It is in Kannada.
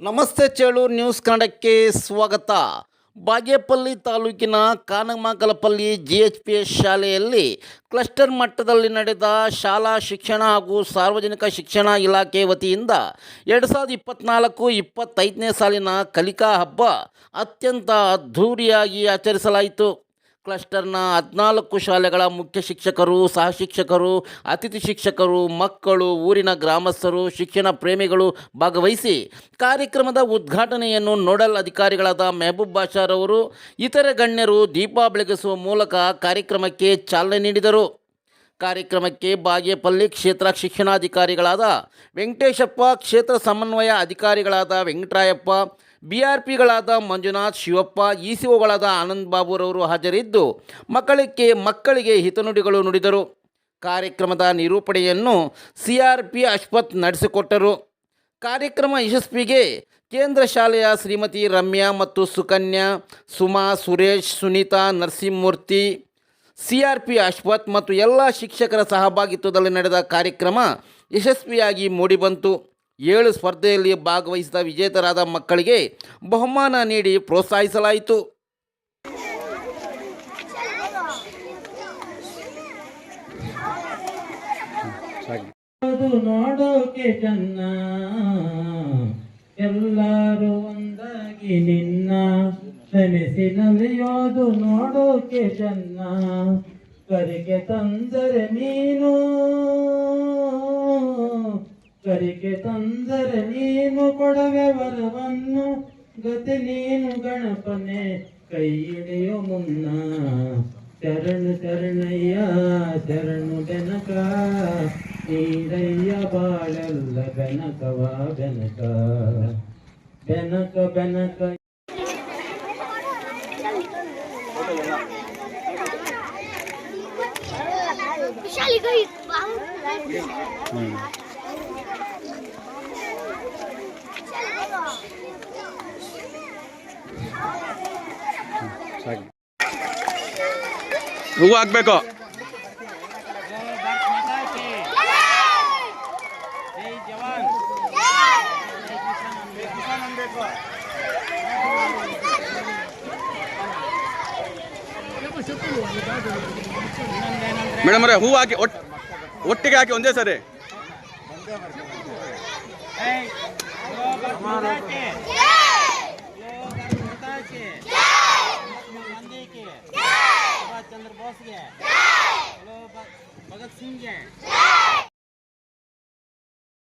ನಮಸ್ತೆ ಚೇಳೂರು ನ್ಯೂಸ್ ಕನ್ನಡಕ್ಕೆ ಸ್ವಾಗತ. ಬಾಗೇಪಲ್ಲಿ ತಾಲೂಕಿನ Kanamakalapalli G H P S ಶಾಲೆಯಲ್ಲಿ ಕ್ಲಸ್ಟರ್ ಮಟ್ಟದಲ್ಲಿ ನಡೆದ ಶಾಲಾ ಶಿಕ್ಷಣ ಹಾಗೂ ಸಾರ್ವಜನಿಕ ಶಿಕ್ಷಣ ಇಲಾಖೆ ವತಿಯಿಂದ ಎರಡು ಸಾವಿರದ ಇಪ್ಪತ್ತ್ನಾಲ್ಕು ಇಪ್ಪತ್ತೈದನೇ ಸಾಲಿನ ಕಲಿಕಾ ಹಬ್ಬ ಅತ್ಯಂತ ಅದ್ಧೂರಿಯಾಗಿ ಆಚರಿಸಲಾಯಿತು. ಕ್ಲಸ್ಟರ್ನ ಹದಿನಾಲ್ಕು ಶಾಲೆಗಳ ಮುಖ್ಯ ಶಿಕ್ಷಕರು, ಸಹ ಶಿಕ್ಷಕರು, ಅತಿಥಿ ಶಿಕ್ಷಕರು, ಮಕ್ಕಳು, ಊರಿನ ಗ್ರಾಮಸ್ಥರು, ಶಿಕ್ಷಣ ಪ್ರೇಮಿಗಳು ಭಾಗವಹಿಸಿ ಕಾರ್ಯಕ್ರಮದ ಉದ್ಘಾಟನೆಯನ್ನು ನೋಡಲ್ ಅಧಿಕಾರಿಗಳಾದ ಮೆಹಬೂಬ್ ಬಾಷಾರವರು, ಇತರೆ ಗಣ್ಯರು ದೀಪ ಬೆಳಗಿಸುವ ಮೂಲಕ ಕಾರ್ಯಕ್ರಮಕ್ಕೆ ಚಾಲನೆ ನೀಡಿದರು. ಕಾರ್ಯಕ್ರಮಕ್ಕೆ ಬಾಗೇಪಲ್ಲಿ ಕ್ಷೇತ್ರ ಶಿಕ್ಷಣಾಧಿಕಾರಿಗಳಾದ ವೆಂಕಟೇಶಪ್ಪ, ಕ್ಷೇತ್ರ ಸಮನ್ವಯ ಅಧಿಕಾರಿಗಳಾದ ವೆಂಕಟರಾಯಪ್ಪ ಬಿ ಆರ್ ಪಿಗಳಾದ ಮಂಜುನಾಥ್ ಶಿವಪ್ಪ ಇ ಸಿ ಒಗಳಾದ ಆನಂದ್ ಬಾಬುರವರು ಹಾಜರಿದ್ದು ಮಕ್ಕಳಿಗೆ ಮಕ್ಕಳಿಗೆ ಹಿತನುಡಿಗಳು ನುಡಿದರು. ಕಾರ್ಯಕ್ರಮದ ನಿರೂಪಣೆಯನ್ನು ಸಿ ಆರ್ ಪಿ ಅಶ್ವಥ್ ನಡೆಸಿಕೊಟ್ಟರು. ಕಾರ್ಯಕ್ರಮ ಯಶಸ್ವಿಗೆ ಕೇಂದ್ರ ಶಾಲೆಯ ಶ್ರೀಮತಿ ರಮ್ಯಾ ಮತ್ತು Sukanya, Suma, Suresh, Sunita, Narasimhamurthy C R P Ashwath ಮತ್ತು ಎಲ್ಲ ಶಿಕ್ಷಕರ ಸಹಭಾಗಿತ್ವದಲ್ಲಿ ನಡೆದ ಕಾರ್ಯಕ್ರಮ ಯಶಸ್ವಿಯಾಗಿ ಮೂಡಿಬಂತು ಏಳು ಸ್ಪರ್ಧೆಯಲ್ಲಿ ಭಾಗವಹಿಸಿದ ವಿಜೇತರಾದ ಮಕ್ಕಳಿಗೆ ಬಹುಮಾನ ನೀಡಿ ಪ್ರೋತ್ಸಾಹಿಸಲಾಯಿತು. ಎಲ್ಲರೂ ಒಂದಾಗಿ ಸೆಣಸಿನಲಿಯೋದು ನೋಡೋಕೆ ಚೆನ್ನ ಕರಿಗೆ ತಂದರೆ ನೀನು ಕರಿಗೆ ತಂದರೆ ನೀನು ಕೊಡವೆ ವರವನ್ನು, ಗತಿ ನೀನು ಗಣಪನೆ, ಕೈ ಹಿಡಿಯೋ ಮುನ್ನ. ಶರಣು ಶರಣಯ್ಯ, ಚರಣು ಬೆನಕ, ನೀರಯ್ಯ ಬಾಳಲ್ಲ ಬೆನಕವ ಬೆನಕ. ಬೆನಕ ಬೆನಕ विशाली गई ಹೂವು ಹಾಕ್ಬೇಕು ಮೇಡಮ್ ಅವರೇ ಹೂವು ಹಾಕಿ ಒಟ್ ಒಟ್ಟಿಗೆ ಹಾಕಿ ಒಂದೇ ಸರಿ ಚಂದ್ರ ಬೋಸ್ಗೆ ಭಗತ್ ಸಿಂಗ್ಗೆ